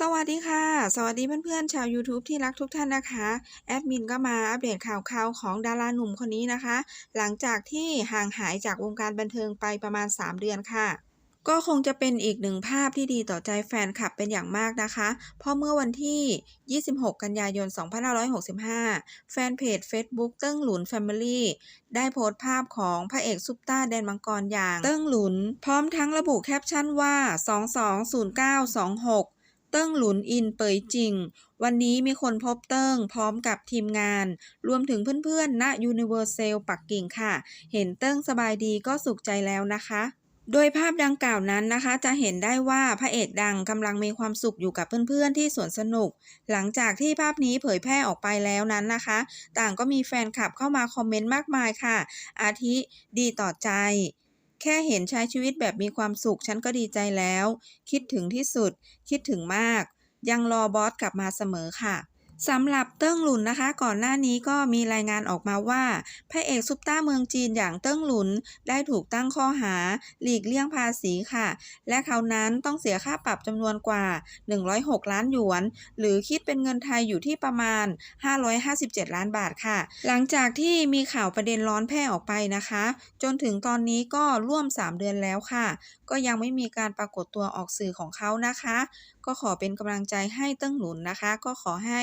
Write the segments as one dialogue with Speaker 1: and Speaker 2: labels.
Speaker 1: สวัสดีค่ะ สวัสดีเพื่อนๆชาว YouTube ที่รักทุกท่านนะคะ แอดมินก็มาอัปเดตข่าวๆของดาราหนุ่มคนนี้นะคะ หลังจากที่ห่างหายจากวงการบันเทิงไปประมาณ 3 เดือนค่ะก็คงจะเป็นอีกหนึ่งภาพที่ดีต่อใจแฟนคลับเป็นอย่างมากนะคะ เพราะเมื่อวันที่ 26 กันยายน 2565 แฟนเพจ Facebook เติ้งหลุน Family ได้โพสต์ภาพของพระเอกซุปตาแดนมังกรอย่าง เติ้งหลุน พร้อมทั้งระบุแคปชั่นว่า 220926 เติ้งหลุนอินเปยจริง วันนี้มีคนพบเติ้งพร้อมกับทีมงาน รวมถึงเพื่อนๆณ Universal ปักกิ่งค่ะ เห็นเติ้งสบายดีก็สุขใจแล้วนะคะ โดยภาพดังกล่าวนั้นนะคะ จะเห็นได้ว่าพระเอกดังกำลังมีความสุขอยู่กับเพื่อนๆที่สวนสนุก หลังจากที่ภาพนี้เผยแพร่ออกไปแล้วนั้นนะคะ ต่างก็มีแฟนคลับเข้ามาคอมเมนต์มากมายค่ะ อาทิดีต่อใจ แค่เห็นใช้ชีวิตแบบมีความสุขฉันก็ดีใจแล้ว คิดถึงที่สุด คิดถึงมาก ยังรอบอสกลับมาเสมอค่ะ สำหรับเติ้งหลุนนะคะ ก่อนหน้านี้ก็มีรายงานออกมาว่าพระเอกซุปตาเมืองจีนอย่างเติ้งหลุนได้ถูกตั้งข้อหา หลีกเลี่ยงภาษีค่ะ และเขานั้นต้องเสียค่าปรับจำนวนกว่า 106 ล้านหยวน หรือคิดเป็นเงินไทยอยู่ที่ประมาณ 557 ล้านบาทค่ะ หลังจากที่มีข่าวประเด็นร้อนแพร่ออกไปนะคะ จนถึงตอนนี้ก็ร่วม 3 เดือนแล้วค่ะ ก็ยังไม่มีการปรากฏตัวออกสื่อของเขานะคะ ก็ขอเป็นกำลังใจให้เติ้งหลุนนะคะ ก็ขอให้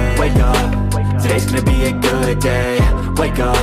Speaker 2: Today's gonna be a good day. Wake up.